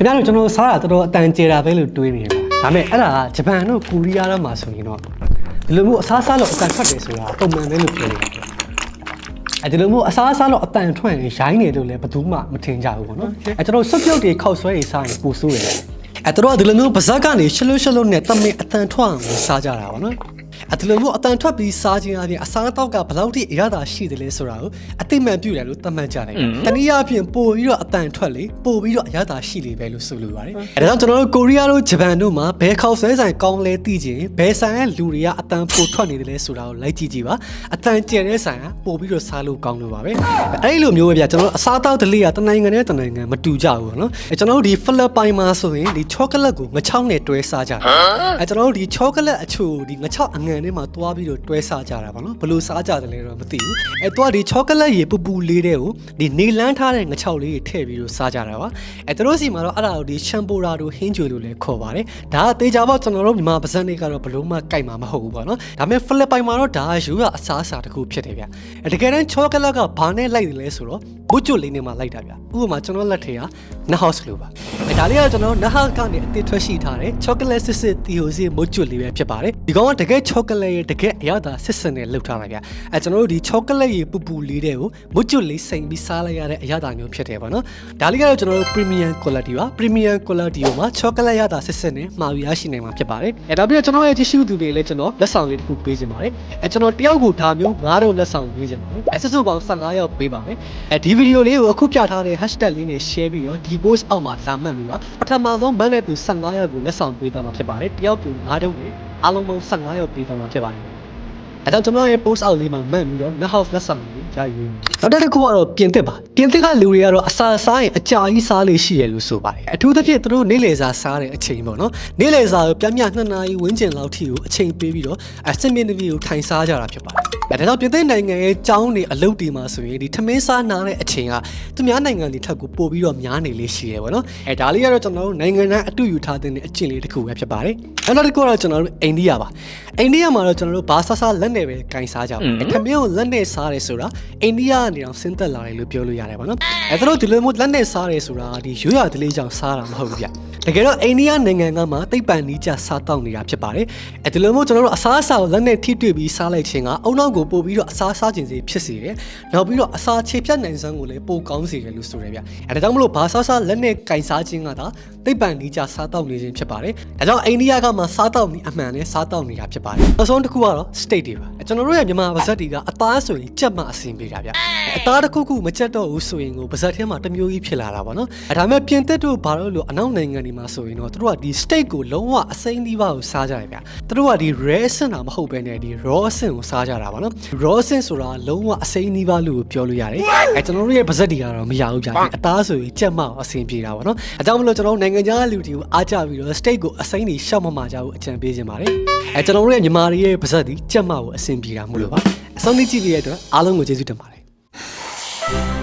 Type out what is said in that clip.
ခင်ဗျားတို့ကျွန်တော်စားတာတော်တော်အတန်ကျေတာပဲလို့တွေးနေတယ်ဒါပေမဲ့အဲ့ဒါကဂျပန်တို့ကိုရီးယားတို့မှာဆိုရင်တော့ဒီလိုမျိုးအစားစားလို့အတန်ထွက်တယ်ဆိုတာပုံမှန်ပဲလို့ပြောနေတာပေါ့အဲဒီလိုမျိုးအစားအစားလို့အတန်ထွက်ရင်ရိုင်းနေလို့လည်းဘယ်သူမှမထင်ကြဘူးပေါ့နော်အဲကျွန်တော်စွပ်ပြုတ်တွေခောက်ဆွဲတွေစားရင်ပူဆိုးတယ်အဲတို့ကဒီလိုမျိုးပါဇက်ကနေရှလွတ်ရှလွတ်နဲ့တမင်အတန်ထွက်အောင်စားကြတာပေါ့နော် အဲဒီလိုမျိုးအတန်ထွက်ပြီးစားခြင်းအပြင်အစားအသောက်ကဘယ်လောက်ထိအရသာရှိတယ်လဲဆိုတာကိုအသိမှန်ပြုတယ်လို့သတ်မှတ်ကြတယ်။တနည်းအားဖြင့်ပို့ပြီးတော့အတန်ထွက်လေပို့ပြီးတော့အရသာရှိလေပဲလို့ဆိုလိုပါတယ်။အဲဒါကြောင့်ကျွန်တော်တို့ကိုရီးယားတို့ဂျပန်တို့မှာဘယ်ခောက်ဆွဲဆိုင်ကောင်းလဲသိခြင်းဘယ်ဆိုင်ကလူတွေကအတန်ပိုထွက်နေတယ်လဲဆိုတာကိုလိုက်ကြည့်ကြည့်ပါ။အတန်ကျန်တဲ့ဆိုင်ကပို့ပြီးတော့စားလို့ကောင်းလို့ပါပဲ။အဲဒီလိုမျိုးပဲဗျာကျွန်တော်တို့အစားအသောက်ဒလေးကတနိုင်ငံနဲ့တနိုင်ငံမတူကြဘူးပေါ့နော်။အဲကျွန်တော်တို့ဒီဖိလစ်ပိုင်မှာဆိုရင်ဒီချောကလက်ကိုငချောင်းနဲ့တွဲစားကြတာ။အဲကျွန်တော်တို့ဒီချောကလက်အချိုဒီငချောက်အငံထဲမှာတွားပြီးတော့တွဲစားကြတာပေါ့နော်။ဘယ်လိုစားကြတယ်လဲတော့မသိဘူး။အဲတွားဒီချောကလက်ရေပူပူလေးတဲ့ကိုဒီနေလန်းထားတဲ့ငချောက်လေးတွေထည့်ပြီးတော့စားကြတာပါ။အဲတို့စီမှာတော့အဲ့ဒါကိုဒီရှမ်ပိုရာတို့ဟင်းဂျွေလို့လည်းခေါ်ပါတယ်။ဒါကတေချာပေါ့ကျွန်တော်တို့မြန်မာပါဇက်တွေကတော့ဘလို့မှကြိုက်မှာမဟုတ်ဘူးပေါ့နော်။ဒါပေမဲ့ဖိလစ်ပိုင်မှာတော့ဒါကယူကအစားအစာတစ်ခုဖြစ်တယ်ဗျ။အဲတကယ်တမ်းချောကလက်ကဘာနဲ့လိုက်တယ်လဲဆိုတော့ဘုကျွတ်လေးနဲ့မှလိုက်တာဗျ။ဥပမာကျွန်တော်လက်ထဲကနဟော့စ်လို့ပါ။အဲဒါလေးကကျွန်တော်နဟော့ကနေအသစ်ထွက်ရှိထားတဲ့ချောကလက်စစ်စစ်တီဟိုစီမုတ်ကျွတ်လေးပဲဖြစ်ပါတယ်။ဒီကောင်ကတကယ်ချောကလက်ရဲ့တကယ်အရသာစစ်စစ်နဲ့လှုပ်ထားတာဗျ။အဲကျွန်တော်တို့ဒီချောကလက်ရေပူပူလေးတဲ့ကိုမုတ်ကျွတ်လေးစိန်ပြီးစားလိုက်ရတဲ့အရသာမျိုးဖြစ်တယ်ပေါ့နော်။ဒါလေးကတော့ကျွန်တော်တို့ premium quality ပါ premium quality ကိုမှချောကလက်ရသာစစ်စစ်နဲ့မှာယူရရှိနိုင်မှာဖြစ်ပါတယ်။အဲဒါပြီးတော့ကျွန်တော်ရဲ့ tissue သူတွေလည်းကျွန်တော်လက်ဆောင်လေးတစ်ခုပေးခြင်းပါတယ်။အဲကျွန်တော်တယောက်ကိုဒါမျိုးငါးတော့လက်ဆောင်ပေးခြင်းပါတယ်။အဲစစုပေါင်း15ယောက်ပေးပါမယ်။အဲဒီဗီဒီယိုလေးကိုအခုပြထားတဲ့ hashtag လေးနဲ့ share ပြီးတော့ဒီ post အောက်မှာလာမှတ်ပြီးတော့ပထမဆုံးမန်နဲ့သူ15ယောက်ကိုလက်ဆောင်ပေးသွားမှာဖြစ်ပါတယ်။တယောက်ကိုငါးတော့နဲ့အားလုံးပေါင်း15ယောက်ပေးသွားမှာဖြစ်ပါတယ်။အဲတော့ကျွန်တော်ရဲ့ post အောက်လေးမှာမှတ်ပြီးတော့ net house လက်ဆောင်လေးကြာယူ။နောက်တစ်ခုကတော့ပြင်သစ်ပါ။ပြင်သစ်ကလူတွေကတော့အစာစားရင်အကြာကြီးစားလို့ရှိရလို့ဆိုပါတယ်။အထူးသဖြင့်သူတို့နေ့လယ်စာစားတဲ့အချိန်ပေါ့နော်။နေ့လယ်စာကိုပြင်းပြ2နာရီဝန်းကျင်လောက်ထိကိုအချိန်ပေးပြီးတော့အစင်မြင့်တပည့်ကိုထိုင်စားကြတာဖြစ်ပါတယ်။အဲဒါကြောင့်ပြင်သစ်နိုင်ငံရဲ့ကျောင်းတွေအလုပ်တွေမှာဆိုရင်ဒီထမင်းစားနားတဲ့အချိန်ကသူများနိုင်ငံတွေထက်ကိုပိုပြီးတော့များနေလေးရှိရပေါ့နော်။အဲဒါလေးကတော့ကျွန်တော်တို့နိုင်ငံတိုင်းအတူယူထားတဲ့အကျင့်လေးတစ်ခုပဲဖြစ်ပါတယ်။အဲနောက်တစ်ခုကတော့ကျွန်တော်တို့အိန္ဒိယပါ။အိန္ဒိယမှာတော့ကျွန်တော်တို့ဘာဆဆလက်နဲ့ပဲကင်စားကြပါ။ထမင်းကိုလက်နဲ့စားရဲဆိုတာအိန္ဒိယကနေတော့ဆင်းသက်လာတယ်လို့ပြောလို့ရတယ်ပေါ့နော်။အဲသူတို့ဒီလိုမျိုးလက်နဲ့စားရဲဆိုတာဒီရိုးရာဒလေးကြောင့်စားတာမဟုတ်ဘူးဗျ။ တကယ်တော့အိန္ဒိယနိုင်ငံကမှသိပ္ပံနီးကျစားတောက်နေတာဖြစ်ပါတယ်။အဲဒီလိုမျိုးကျွန်တော်တို့အစားအစာကိုလက်နဲ့ထိတွေ့ပြီးစားလိုက်ခြင်းကအုံနောက်ကိုပို့ပြီးတော့အစားစားခြင်းစီဖြစ်စေတယ်။နောက်ပြီးတော့အစာခြေဖြတ်နိုင်စွမ်းကိုလည်းပိုကောင်းစေတယ်လို့ဆိုရဗျ။အဲဒါကြောင့်မလို့ဘာစားစားလက်နဲ့ကင်စားခြင်းကသာသိပ္ပံနီးကျစားတောက်နေခြင်းဖြစ်ပါတယ်။ဒါကြောင့်အိန္ဒိယကမှစားတောက်နေအမှန်နဲ့စားတောက်နေတာဖြစ်ပါတယ်။နောက်ဆုံးတစ်ခုကတော့ state တွေပါ။ကျွန်တော်တို့ရဲ့မြန်မာပါဇက်တွေကအသားဆိုရင်ကြက်မှအဆင်ပြေတာဗျ။အသားတစ်ခုခုမကြက်တော့ဘူးဆိုရင်ကိုပါဇက်ထဲမှာတစ်မျိုးကြီးဖြစ်လာတာပေါ့နော်။အဲဒါမဲ့ပြင်သစ်တို့ဘာလို့လို့အနောက်နိုင်ငံတွေမှာဆိုရင်တော့သူတို့ကဒီ steak ကိုလုံးဝအစိမ်းသီးပါးကိုစားကြတယ်ဗျ။သူတို့ကဒီ rare ဆင့်တာမဟုတ်ဘဲနဲ့ဒီ raw ဆင့်ကိုစားကြတာပေါ့နော်။ raw ဆင့်ဆိုတာလုံးဝအစိမ်းသီးပါးလို့ပြောလို့ရတယ်။အဲကျွန်တော်တို့ရဲ့ပါဇက်တွေကတော့မရဘူးဗျ။ဒီအသားဆိုရင်ကြက်မှအဆင်ပြေတာပေါ့နော်။အဲကြောင့်မလို့ကျွန်တော်တို့နိုင်ငံခြားလူတွေကိုအားကြပြီးတော့ steak ကိုအစိမ်းတွေရှောက်မမှကြဘူးအကြံပေးခြင်းပါတယ်။အဲကျွန်တော်တို့ရဲ့မြန်မာတွေရဲ့ပါဇက်တွေကြက်မှကိုအဆင်ပြေတာမို့လို့ပါ။အဆုံးထိကြည့်ပြီးရတဲ့အတွက်အားလုံးကိုကျေးဇူးတင်ပါတယ်။